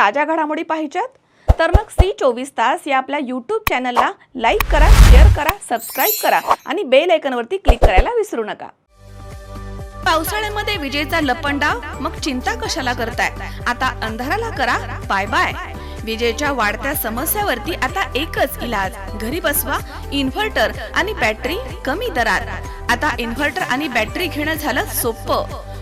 ताज्या घडामोडी पाहिजेत? तर मग सी चोवीस तास या आपल्या यूट्यूब चॅनलला लाईक करा शेअर करा सबस्क्राईब करा आणि बेल आयकॉनवरती क्लिक करायला विसरू नका. पावसाळ्यामध्ये विजेचा लपंडाव? मग चिंता कशाला करताय? आता अंधाराला करा बाय बाय विजेच्या वाढत्या समस्यावरती आता एकच इलाज. घरी बसवा इन्व्हर्टर आणि बॅटरी कमी दरात. आता इन्व्हर्टर आणि बॅटरी घेणं झालं सोपं.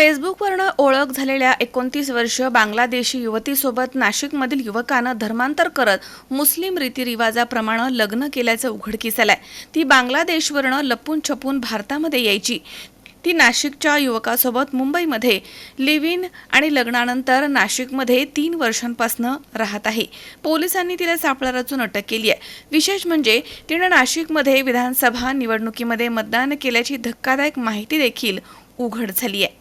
फेसबुकवरनं ओळख झालेल्या एकोणतीस वर्ष बांगलादेशी युवतीसोबत नाशिकमधील युवकानं धर्मांतर करत मुस्लिम रीतिरिवाजाप्रमाणे लग्न केल्याचं उघडकीस आलंय. ती बांगलादेशवरनं लपून छपून भारतामध्ये यायची. ती नाशिकच्या युवकासोबत मुंबईमध्ये लिव्ह इन आणि लग्नानंतर नाशिकमध्ये तीन वर्षांपासून राहत आहे. पोलिसांनी तिला सापळा रचून अटक केली आहे. विशेष म्हणजे तिनं नाशिकमध्ये विधानसभा निवडणुकीमध्ये मतदान केल्याची धक्कादायक माहिती देखील उघड झाली आहे.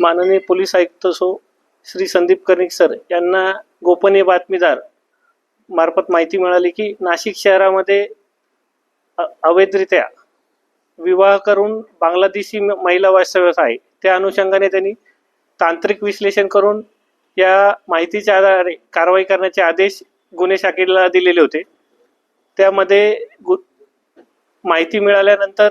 माननीय पोलीस आयुक्त सो श्री संदीप कर्णिक सर यांना गोपनीय बातमीदार मार्फत माहिती मिळाली की नाशिक शहरामध्ये अवैधरित्या विवाह करून बांगलादेशी म- महिला वास्तव्यास आहे. त्या अनुषंगाने त्यांनी तांत्रिक विश्लेषण करून या माहितीच्या आधारे कारवाई करण्याचे आदेश गुन्हे शाखेला दिलेले होते. त्यामध्ये गु माहिती मिळाल्यानंतर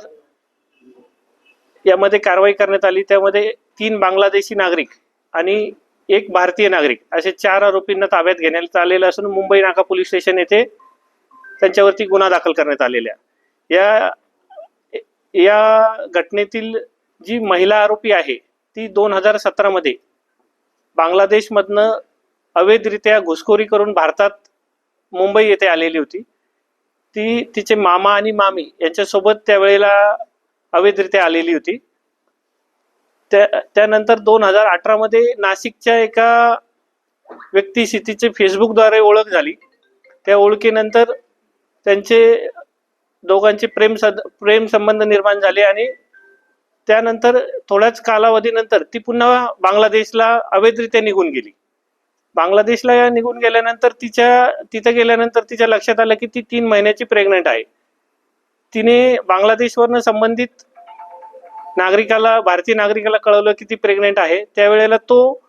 यामध्ये कारवाई करण्यात आली. त्यामध्ये तीन बांगलादेशी नागरिक आणि एक भारतीय नागरिक असे चार आरोपींना ताब्यात घेण्यात आलेलं असून मुंबई नाका पोलीस स्टेशन येथे त्यांच्यावरती गुन्हा दाखल करण्यात आलेला या या घटनेतील जी महिला आरोपी आहे ती दोन हजार सतरामध्ये बांगलादेशमधनं अवैधरित्या घुसखोरी करून भारतात मुंबई येथे आलेली होती. ती तिचे मामा आणि मामी यांच्यासोबत त्यावेळेला अवैधरित्या आलेली होती. त्या त्यानंतर दोन हजार अठरामध्ये नाशिकच्या एका व्यक्तीशी तिचे फेसबुकद्वारे ओळख झाली. त्या ओळखीनंतर त्यांचे दोघांचे प्रेम सद प्रेम संबंध निर्माण झाले आणि त्यानंतर थोड्याच कालावधीनंतर ती पुन्हा बांगलादेशला अवैधरित्या निघून गेली. बांगलादेशला या निघून गेल्यानंतर तिच्या तिथं गेल्यानंतर तिच्या लक्षात आलं की ती तीन महिन्याची प्रेग्नंट आहे. तिने बांगलादेशवरनं संबंधित नागरिकाला भारतीय नागरिकाला कळवलं की ती प्रेग्नेंट आहे. त्यावेळेला तो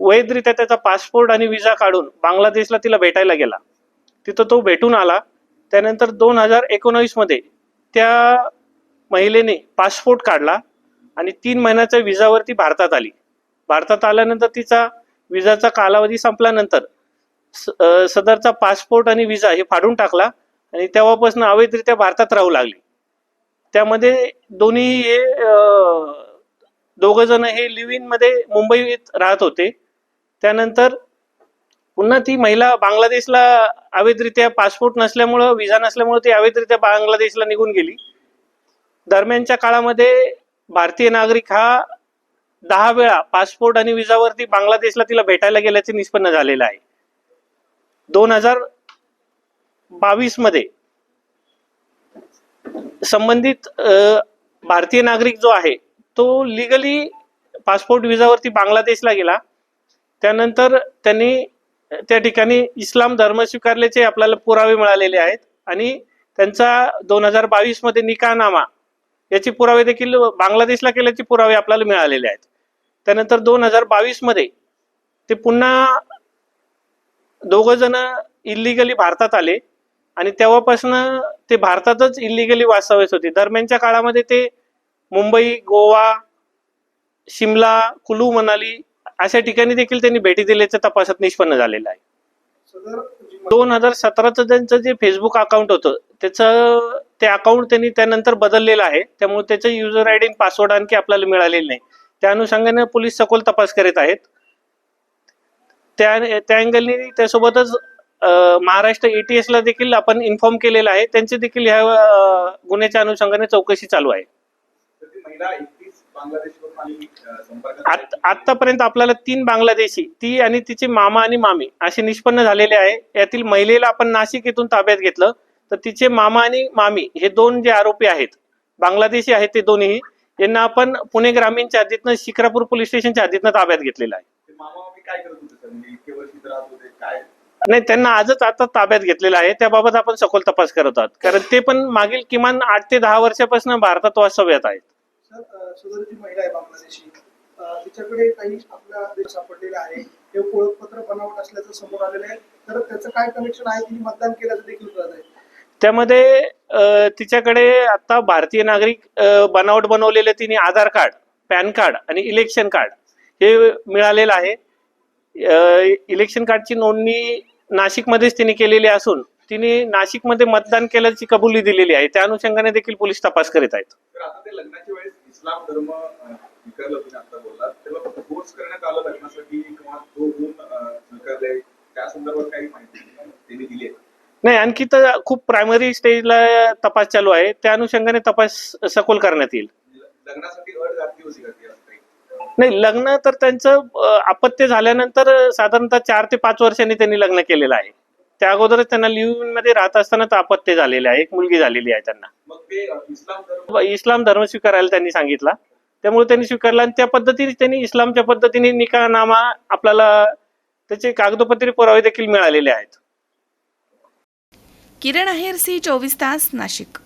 वैधरित्या त्याचा पासपोर्ट आणि विजा काढून बांगलादेशला तिला भेटायला गेला. तिथं तो भेटून आला. त्यानंतर दोन हजार एकोणावीसमध्ये त्या महिलेने पासपोर्ट काढला आणि तीन महिन्याच्या विजावरती भारतात आली. भारतात आल्यानंतर तिचा विजाचा कालावधी संपल्यानंतर स- सदरचा पासपोर्ट आणि विजा हे फाडून टाकला आणि तेव्हापासून अवैधरित्या भारतात राहू लागली. त्यामध्ये दोन्ही हे दोघ जण हे लिव्ह इनमध्ये मुंबईत राहत होते. त्यानंतर पुन्हा ती महिला बांगलादेशला अवैधरित्या पासपोर्ट नसल्यामुळं विजा नसल्यामुळं ती अवैधरित्या बांगलादेशला निघून गेली. दरम्यानच्या काळामध्ये भारतीय नागरिक हा दहा वेळा पासपोर्ट आणि विजावरती बांगलादेशला तिला भेटायला गेल्याचे निष्पन्न झालेलं आहे. दोन हजार बावीसमध्ये संबंधित भारतीय नागरिक जो आहे तो लिगली पासपोर्ट विजावरती बांगलादेशला गेला. त्यानंतर त्यांनी त्या ठिकाणी इस्लाम धर्म स्वीकारल्याचे आपल्याला पुरावे मिळालेले आहेत आणि त्यांचा दोन हजार बावीसमध्ये निकाहनामा याचे पुरावे देखील बांगलादेशला केल्याचे पुरावे आपल्याला मिळालेले आहेत. त्यानंतर दोन हजार बावीसमध्ये ते पुन्हा दोघ जण इलिगली भारतात आले. आणि तेव्हापासून ते भारतातच इलिगली वास्तव्यास होते. दरम्यानच्या काळामध्ये ते मुंबई गोवा शिमला कुलू मनाली अशा ठिकाणी देखील त्यांनी भेटी दिल्याचं तपासात निष्पन्न झालेलं आहे. दोन हजार सतराचं त्यांचं जे फेसबुक अकाउंट होतं त्याचं ते अकाउंट त्यांनी त्यानंतर बदललेलं आहे. त्यामुळे त्याचं युजर आय डी पासवर्ड आणखी आपल्याला मिळालेले नाही. त्या अनुषंगाने पोलीस सखोल तपास करीत आहेत. त्या त्या अँगलनी त्यासोबतच महाराष्ट्र एटीएसला देखील आपण इन्फॉर्म केलेलं आहे. त्यांची देखील ह्या गुन्ह्याच्या अनुषंगाने चौकशी चालू आहे. आतापर्यंत आपल्याला तीन बांगलादेशी ती आणि तिचे मामा आणि मामी असे निष्पन्न झालेले आहे. यातील महिलेला आपण नाशिक येथून ताब्यात घेतलं. तर तिचे मामा आणि मामी हे दोन जे आरोपी आहेत बांगलादेशी आहेत ते दोन्ही यांना आपण पुणे ग्रामीणच्या हद्दीतनं शिखरापूर पोलीस स्टेशनच्या हद्दीतनं ताब्यात घेतलेलं आहे. नाही त्यांना आजच आता ताब्यात घेतलेलं आहे. त्याबाबत आपण सखोल तपास करत आहोत. कारण ते पण मागील किमान आठ ते दहा वर्षापासून भारतात वास्तव्यात आहेत. सर अ, सदर जी महिला आहे बांगलादेशी. अ, तिच्याकडे काही आपल्या देश सापडलेले आहे. हे ओळखपत्र बनावट असल्याचं समोर आलेलं आहे. तर त्याचं काय कनेक्शन आहे? तिने मतदान केल्याचं देखील कळत आहे. त्यामध्ये तिच्याकडे आता भारतीय नागरिक बनावट बनवलेले तिने आधार कार्ड पॅन कार्ड आणि इलेक्शन कार्ड हे मिळालेलं आहे. इलेक्शन कार्डची नोंदणी नाशिकमध्येच तिने केलेली असून तिने नाशिकमध्ये मतदान केल्याची कबुली दिलेली आहे. त्या अनुषंगाने देखील पोलीस तपास करीत आहेत. नाही आणखी तर खूप प्रायमरी स्टेजला तपास चालू आहे. त्या अनुषंगाने तपास सखोल करण्यात येईल. लग्नासाठी नाही लग्न तर त्यांचं अपत्य झाल्यानंतर साधारणतः चार ते पाच वर्षांनी त्यांनी लग्न केलेलं आहे. त्या अगोदरच त्यांना लिव्हमध्ये राहत असताना तर अपत्य झालेलं आहे एक मुलगी झालेली आहे त्यांना. मग ते अं, इस्लाम धर्म इस्लाम धर्म स्वीकारायला त्यांनी सांगितला. त्यामुळे त्यांनी स्वीकारला आणि त्या पद्धतीने त्यांनी इस्लामच्या पद्धतीने निकाहनामा आपल्याला त्याचे कागदोपत्री पुरावे देखील मिळालेले आहेत. किरण आहेर सी चोवीस तास नाशिक.